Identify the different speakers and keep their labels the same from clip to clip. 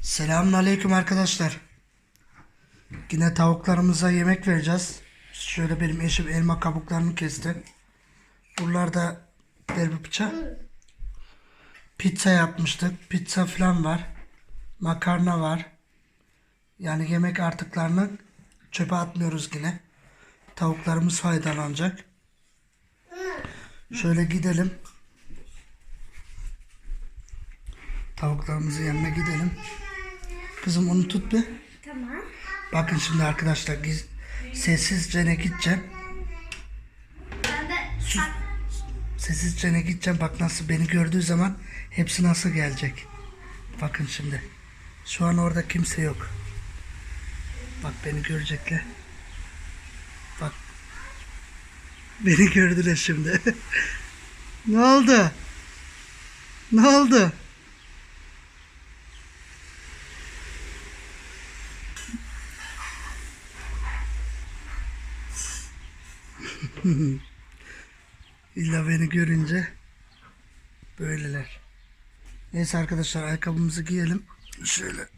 Speaker 1: Selamünaleyküm arkadaşlar. Yine tavuklarımıza yemek vereceğiz. Şöyle benim eşim elma kabuklarını kesti. Buralarda der bir bıçak. Pizza yapmıştık. Pizza falan var. Makarna var. Yani yemek artıklarını çöpe atmıyoruz yine. Tavuklarımız faydalanacak. Şöyle gidelim. Tavuklarımızın yanına gidelim. Kızım onu tut bir.
Speaker 2: Tamam.
Speaker 1: Bakın şimdi arkadaşlar giz- sessizce ne gideceğim.
Speaker 2: Ben de
Speaker 1: Sessizce ne gideceğim. Bak nasıl beni gördüğü zaman hepsi nasıl gelecek. Bakın şimdi. Şu an orada kimse yok. Bak beni görecekler. Bak. Beni gördüler şimdi. ne oldu? Ne oldu? İlla beni görünce böyleler. Neyse arkadaşlar ayakkabımızı giyelim. Şöyle.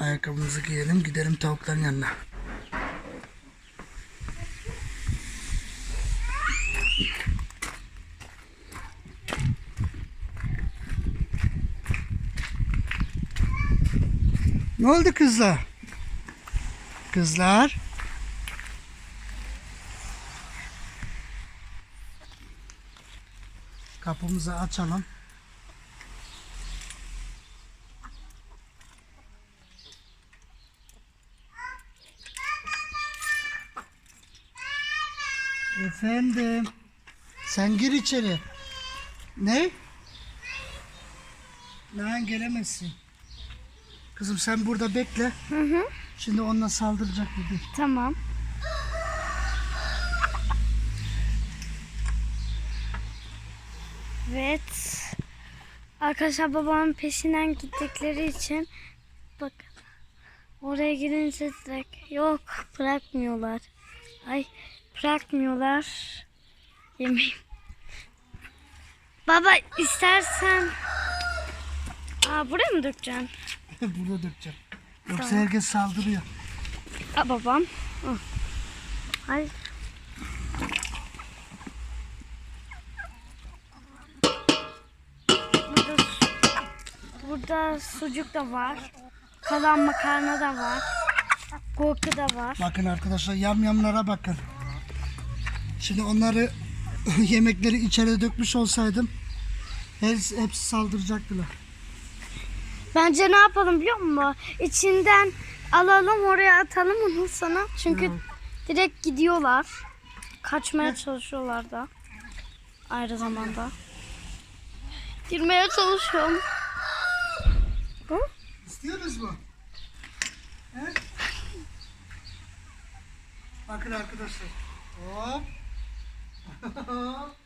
Speaker 1: Ayakkabımızı giyelim gidelim tavukların yanına. Ne oldu kızlar? Kızlar? Kapımızı açalım. Efendim. Sen gir içeri. Ne? Lan gelemezsin. Kızım sen burada bekle.
Speaker 2: Hı hı.
Speaker 1: Şimdi onunla saldıracak dedi.
Speaker 2: Tamam. Evet. Arkadaşlar babamın peşinden gittikleri için bak oraya gidince direkt yok bırakmıyorlar. Ay bırakmıyorlar. Yemeğim. Baba istersen Aa buraya mı dökeceksin?
Speaker 1: Burada dökeceğim. Yoksa herkes saldırıyor.
Speaker 2: Aa, babam. Ay. Burada, burada sucuk da var. Kalan makarna da var. Gurke da var.
Speaker 1: Bakın arkadaşlar yamyamlara bakın. Şimdi onları yemekleri içeri dökmüş olsaydım hepsi, hepsi saldıracaktılar.
Speaker 2: Bence ne yapalım biliyor musun? İçinden alalım oraya atalım onu sana. Çünkü
Speaker 1: Evet.
Speaker 2: direkt gidiyorlar. Kaçmaya çalışıyorlar da. Ayrı zamanda. Girmeye çalışıyorum. Hı?
Speaker 1: İstiyorsunuz mu? He? Bakın arkadaşlar. Hop.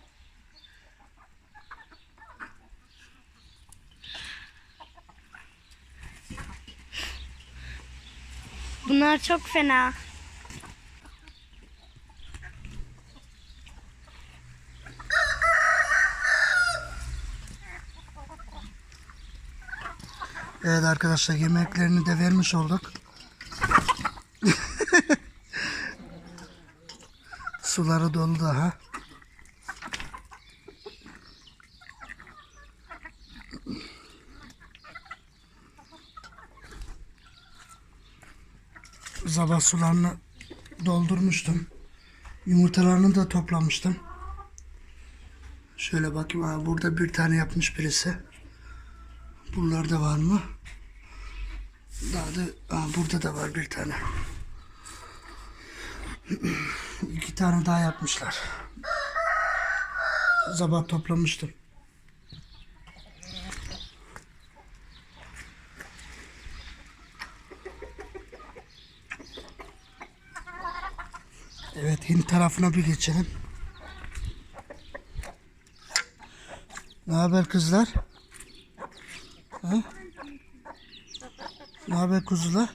Speaker 2: Bunlar çok fena.
Speaker 1: Evet arkadaşlar yemeklerini de vermiş olduk. Suları dolu daha. Sabah sularını doldurmuştum. Yumurtalarını da toplamıştım. Şöyle bakayım. Ha, burada bir tane yapmış birisi. Buralarda var mı? Daha da aa, burada da var bir tane. İki tane daha yapmışlar. Sabah toplamıştım. Evet Hint tarafına bir geçelim. Ne haber kızlar? Ne haber kuzular?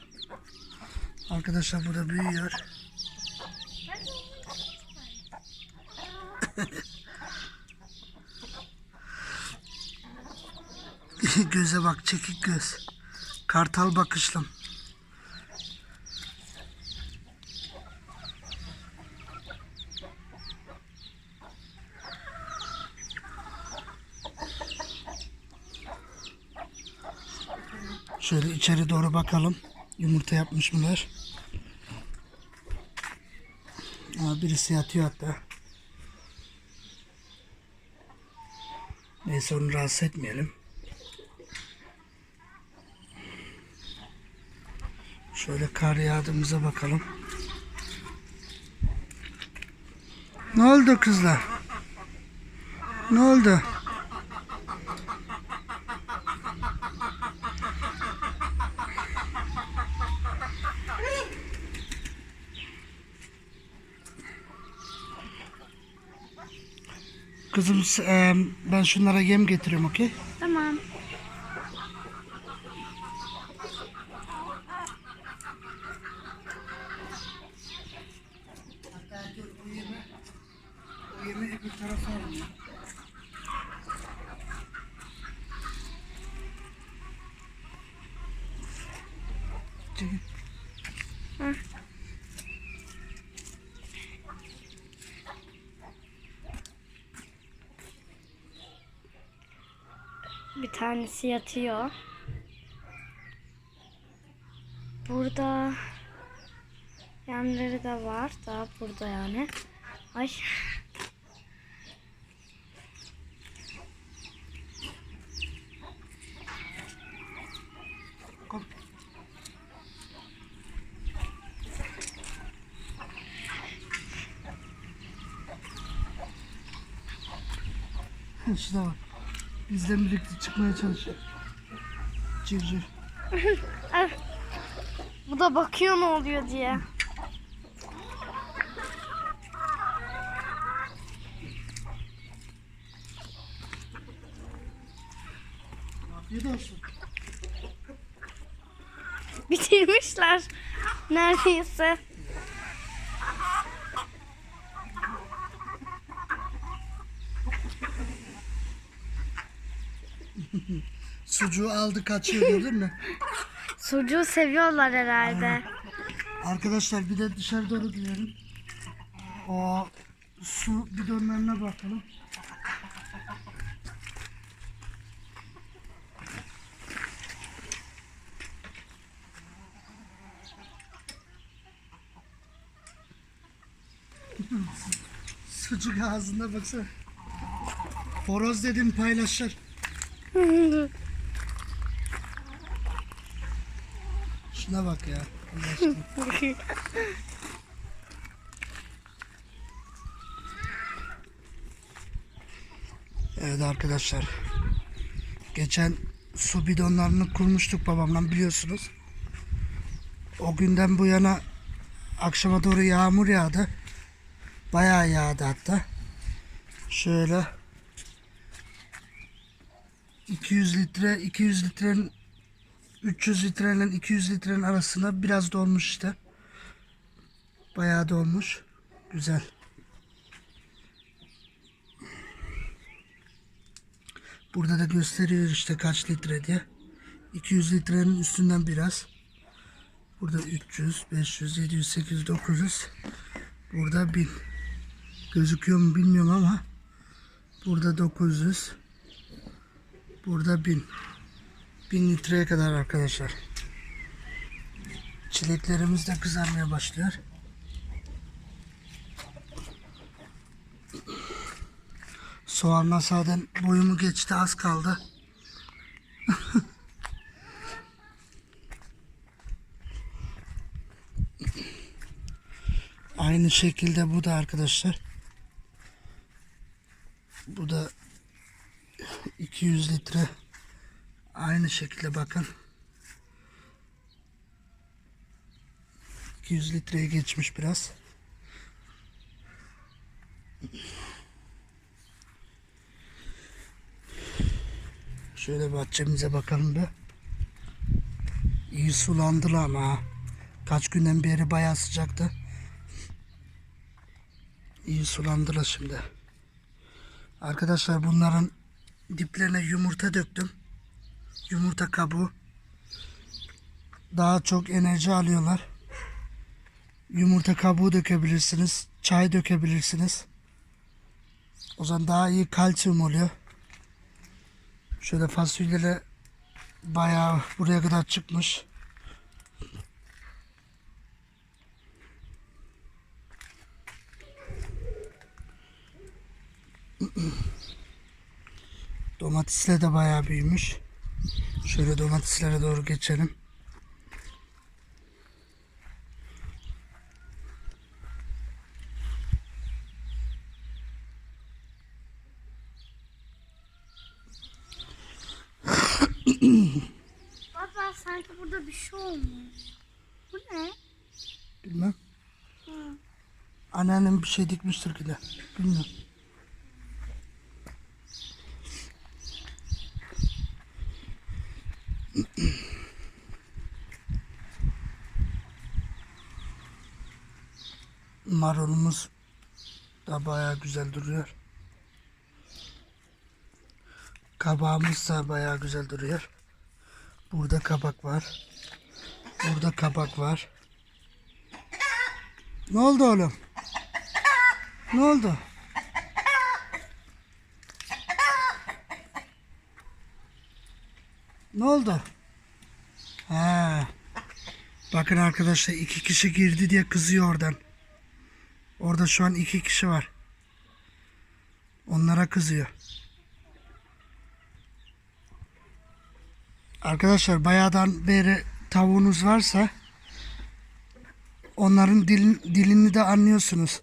Speaker 1: Arkadaşlar burada büyüyor. Göze bak çekik göz. Kartal bakışlım. Şöyle içeri doğru bakalım. Yumurta yapmış mılar? Aa, birisi yatıyor hatta. Neyse onu rahatsız etmeyelim. Şöyle kar yağdığımıza bakalım. Ne oldu kızlar? Ne oldu? Kızım e, ben şunlara yem getiriyorum okey?
Speaker 2: Tamam.
Speaker 1: O yemi öbür tarafa alın.
Speaker 2: Tanesi yatıyor. Burada yanları da var. Daha burada yani. Ay.
Speaker 1: Şuna bak. Bizden birlikte çıkmaya çalışıyor. Civciv.
Speaker 2: Bu da bakıyor ne oluyor diye.
Speaker 1: Afiyet olsun.
Speaker 2: Bitirmişler. Neredeyse.
Speaker 1: Sucuğu aldı kaçıyor gördün mü?
Speaker 2: Sucuğu seviyorlar herhalde.
Speaker 1: Arkadaşlar bir de dışarı doğru gidelim. O su bidonlarına bakalım. Sucuk ağzında baksana. Horoz dedim paylaşır. Şuna bak ya. Evet arkadaşlar. Geçen su bidonlarını kurmuştuk babamla biliyorsunuz. O günden bu yana akşama doğru yağmur yağdı. Bayağı yağdı hatta. Şöyle 200 litre 200 litrenin 300 litrenin 200 litrenin arasında biraz dolmuş işte. Bayağı dolmuş. Güzel. Burada da gösteriyor işte kaç litre diye. 200 litrenin üstünden biraz. Burada 300, 500, 700, 800, 900. Burada 1000. Gözüküyor mu bilmiyorum ama burada 900. Burada 1000. 1000 litreye kadar arkadaşlar. Çileklerimiz de kızarmaya başlıyor. Soğanla zaten boyumu geçti az kaldı. Aynı şekilde bu da arkadaşlar. Bu da 200 litre. Aynı şekilde bakın. 200 litreye geçmiş biraz. Şöyle bahçemize bakalım bir. İyi sulandılar ama. Kaç günden beri bayağı sıcaktı. İyi sulandılar şimdi. Arkadaşlar bunların diplerine yumurta döktüm. yumurta kabuğu. Daha çok enerji alıyorlar. Yumurta kabuğu dökebilirsiniz. Çay dökebilirsiniz. O zaman daha iyi kalsiyum oluyor. Şöyle fasulyeler bayağı buraya kadar çıkmış. Domatesler de bayağı büyümüş. Şöyle domateslere doğru geçelim.
Speaker 2: Baba sanki burada bir şey olmuş. Bu ne?
Speaker 1: Bilmem. Anneannem bir şey dikmiştir ki de. Bilmiyorum. Marulumuz da bayağı güzel duruyor. Kabağımız da bayağı güzel duruyor. Burada kabak var. Burada kabak var. Ne oldu oğlum? Ne oldu? Ne oldu? Ha. Bakın arkadaşlar iki kişi girdi diye kızıyor oradan. Orada şu an iki kişi var. Onlara kızıyor. Arkadaşlar bayağıdan beri tavuğunuz varsa onların dil, dilini de anlıyorsunuz.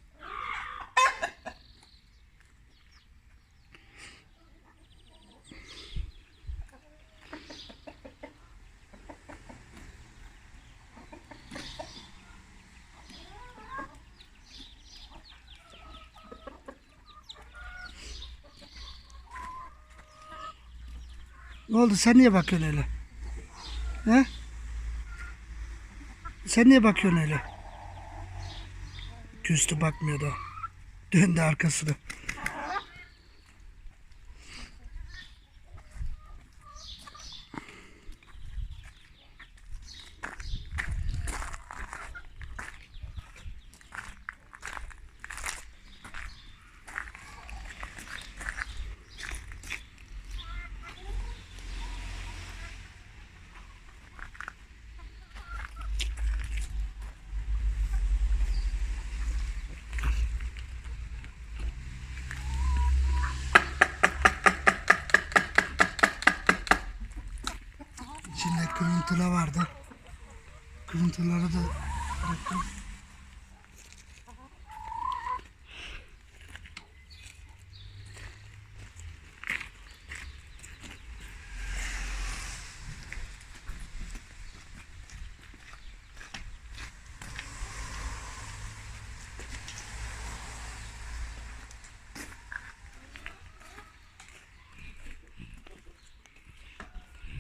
Speaker 1: Ne oldu sen niye bakıyorsun öyle? He? Sen niye bakıyorsun öyle? Küstü bakmıyordu. Döndü arkasını. Kırıntılar vardı. Kırıntıları da bıraktım.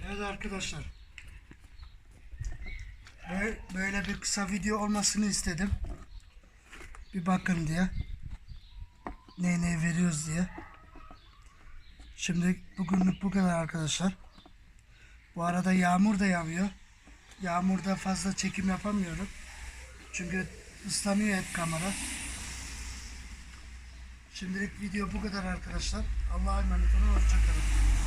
Speaker 1: Evet arkadaşlar. Böyle, bir kısa video olmasını istedim. Bir bakın diye. Ne ne veriyoruz diye. Şimdi bugünlük bu kadar arkadaşlar. Bu arada yağmur da yağıyor. Yağmurda fazla çekim yapamıyorum. Çünkü ıslanıyor hep kamera. Şimdilik video bu kadar arkadaşlar. Allah'a emanet olun. Hoşçakalın.